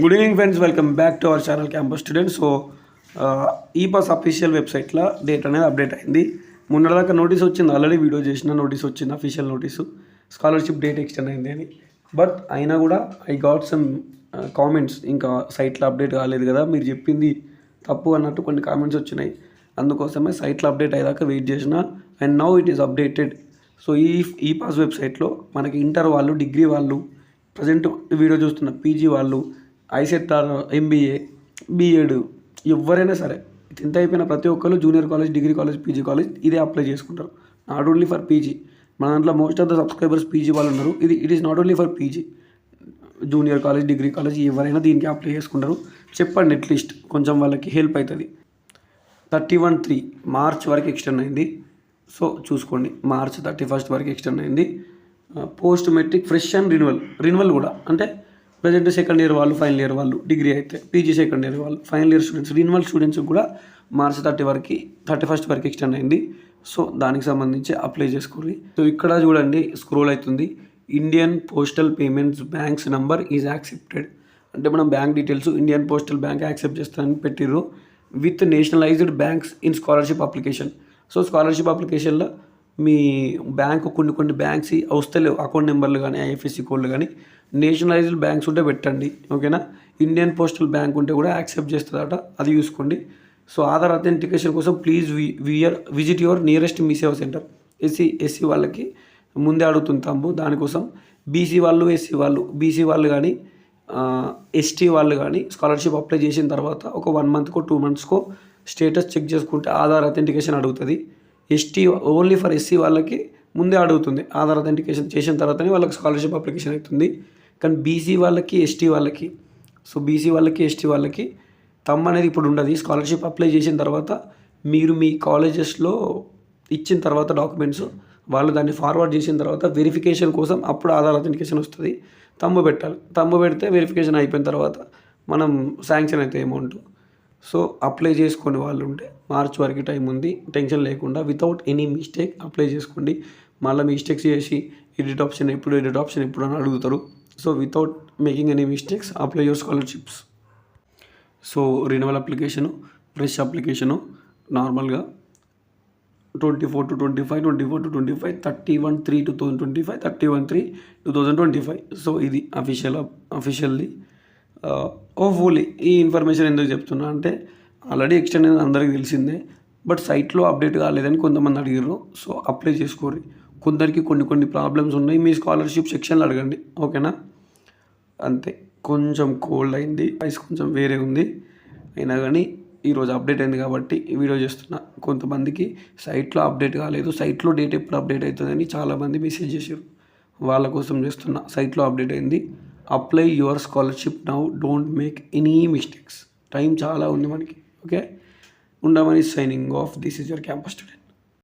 Good evening friends welcome back to our channel campus students so e pass official వెబ్సైట్లో date అనేది update అయింది. మొన్నటిదాకా notice వచ్చింది. Already video చేసిన notice వచ్చింది official notice scholarship date extend అయింది అని. బట్ అయినా కూడా ఐ గాట్ సమ్ కామెంట్స్ ఇంకా సైట్లో అప్డేట్ కాలేదు కదా మీరు చెప్పింది తప్పు అన్నట్టు కొన్ని కామెంట్స్ వచ్చినాయి. అందుకోసమే సైట్లో అప్డేట్ అయ్యాక వెయిట్ చేసిన. And now it is updated so ఈ ఈ పాస్ వెబ్సైట్లో మనకి ఇంటర్ వాళ్ళు డిగ్రీ వాళ్ళు ప్రజెంట్ వీడియో చూస్తున్న పీజీ వాళ్ళు ఐసెట్ ఆర్ ఎంబీఏ బీఎడ్ ఎవరైనా సరే. టెన్త్ అయిపోయిన ప్రతి ఒక్కరు junior college degree college PG college ఇదే అప్లై చేసుకుంటారు. Not only for PG. మన దాంట్లో most of the subscribers PG వాళ్ళు ఉన్నారు. ఇది it is not only for PG. Junior college degree college ఎవరైనా దీనికి అప్లై చేసుకుంటారు. చెప్పండి అట్లీస్ట్ కొంచెం వాళ్ళకి హెల్ప్ అవుతుంది థర్టీ వన్ త్రీ మార్చ్ వరకు ఎక్స్టెండ్ అయింది. సో చూసుకోండి. మార్చ్ థర్టీ ఫస్ట్ వరకు ఎక్స్టెండ్ అయింది. Post matric fresh and renewal renewal కూడా. అంటే ప్రజెంట్ సెకండ్ ఇయర్ వాళ్ళు ఫైనల్ ఇయర్ వాళ్ళు డిగ్రీ అయితే పీజీ సెకండ్ ఇయర్ వాళ్ళు final year students renewal students కూడా మార్చ్ థర్టీ వరకు థర్టీ ఫస్ట్ వరకు ఎక్స్టెండ్ అయింది. సో దానికి సంబంధించి అప్లై చేసుకోండి సో ఇక్కడ చూడండి స్క్రోల్ అవుతుంది. Indian postal payments banks number is accepted అంటే మనం bank details Indian postal bank accept చేస్తానని పెట్టిర్రు. With nationalised banks in scholarship application so scholarship అప్లికేషన్లో మీ బ్యాంకు కొన్ని కొన్ని బ్యాంక్స్ వస్తలేవు అకౌంట్ నెంబర్లు కానీ ఐఎఫ్ఎస్సి కోడ్లు కానీ నేషనలైజ్డ్ బ్యాంక్స్ ఉంటే పెట్టండి ఓకేనా? ఇండియన్ పోస్టల్ బ్యాంక్ ఉంటే కూడా యాక్సెప్ట్ చేస్తుందట అది చూసుకోండి. సో ఆధార్ అథెంటికేషన్ కోసం please we're visit your nearest Mee Seva centre. SC SC వాళ్ళకి ముందే అడుగుతుంటాము దానికోసం బీసీ వాళ్ళు ఎస్సీ వాళ్ళు బీసీ వాళ్ళు కానీ ఎస్టీ వాళ్ళు కానీ స్కాలర్షిప్ అప్లై చేసిన తర్వాత ఒక వన్ మంత్కో టూ మంత్స్కో స్టేటస్ చెక్ చేసుకుంటే ఆధార్ అథెంటికేషన్ అడుగుతుంది. ఎస్టీ ఓన్లీ ఫర్ ఎస్సీ వాళ్ళకి ముందే అడుగుతుంది. ఆధార్ అథెంటికేషన్ చేసిన తర్వాతనే వాళ్ళకి స్కాలర్షిప్ అప్లికేషన్ అవుతుంది. కానీ బీసీ వాళ్ళకి ఎస్టీ వాళ్ళకి. సో బీసీ వాళ్ళకి ఎస్టీ వాళ్ళకి తమ్ అనేది ఇప్పుడు ఉండదు. స్కాలర్షిప్ అప్లై చేసిన తర్వాత మీరు మీ కాలేజెస్లో ఇచ్చిన తర్వాత డాక్యుమెంట్స్ వాళ్ళు దాన్ని ఫార్వర్డ్ చేసిన తర్వాత వెరిఫికేషన్ కోసం అప్పుడు ఆధార్ అథెంటికేషన్ వస్తుంది. తమ్ము పెట్టాలి. తమ్ము పెడితే వెరిఫికేషన్ అయిపోయిన తర్వాత మనం శాంక్షన్ అయితే అమౌంట్ సో అప్లై చేసుకునే వాళ్ళు ఉంటే మార్చ్ వరకు టైం ఉంది. టెన్షన్ లేకుండా వితౌట్ ఎనీ మిస్టేక్ అప్లై చేసుకోండి. మళ్ళీ మిస్టేక్స్ చేసి ఎడిట్ ఆప్షన్ ఎప్పుడు ఎడిట్ ఆప్షన్ ఎప్పుడు అని అడుగుతారు. So without making any mistakes apply your scholarships so renewal application fresh application నార్మల్గా twenty four to twenty five twenty four to twenty five thirty one three two thousand twenty five thirty one three two thousand twenty five so ఇది official officially ఓఫ్లీ ఈ information ఎందుకు చెప్తున్నా అంటే already extend అనేది అందరికీ తెలిసిందే బట్ సైట్లో అప్డేట్ కాలేదని కొంతమంది అడిగారు సో అప్లై చేసుకోరు కొందరికి కొన్ని కొన్ని ప్రాబ్లమ్స్ ఉన్నాయి మీ స్కాలర్షిప్ సెక్షన్లో అడగండి ఓకేనా? అంతే కొంచెం కోల్డ్ అయింది వాయిస్ కొంచెం వేరే ఉంది అయినా కానీ ఈరోజు అప్డేట్ అయింది కాబట్టి వీడియో చేస్తున్నా. కొంతమందికి సైట్లో అప్డేట్ కాలేదు సైట్లో డేట్ ఎప్పుడు అప్డేట్ అవుతుందని చాలామంది మెసేజ్ చేశారు వాళ్ళ కోసం చేస్తున్నా సైట్లో అప్డేట్ అయింది. Apply your scholarship now don't make any mistakes time చాలా ఉంది మనకి ఓకే ఉండమని signing off this is your campus student